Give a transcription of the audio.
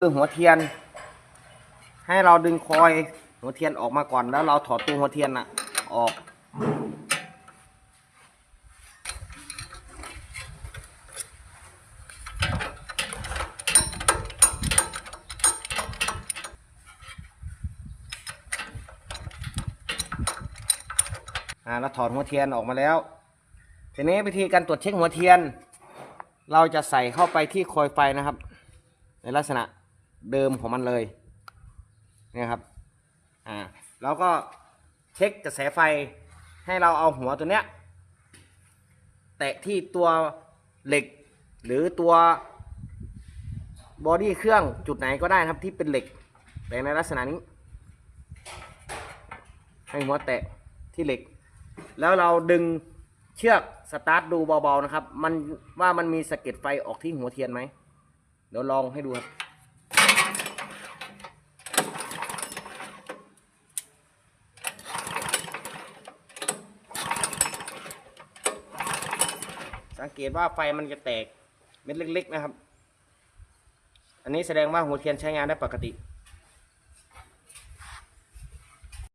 คือหัวเทียน ให้เราดึงคอยหัวเทียนออกมาก่อนแล้วเราถอดตัวหัวเทียนน่ะออก อ่าเราถอดหัวเทียนออกมาแล้ว ทีนี้วิธีการตรวจเช็คหัวเทียน เราจะใส่เข้าไปที่คอยไฟนะครับ ในลักษณะ เดิมของมันเลยเนี่ยครับอ่าแล้วก็เช็คกระแสไฟให้เราเอาหัวตัวเนี้ยแตะที่ตัวเหล็กหรือตัวบอดี้เครื่องจุดไหนก็ได้นะครับที่เป็นเหล็กแต่ในลักษณะนี้ ให้หัวแตะที่เหล็ก แล้วเราดึงเชือกสตาร์ทดูเบาๆนะครับ มันว่ามันมีสะเก็ดไฟออกที่หัวเทียนไหมเดี๋ยวลองให้ดูครับ สังเกตว่าไฟมันจะแตกเม็ดเล็กๆนะครับ อันนี้แสดงว่าหัวเทียนใช้งานได้ปกติ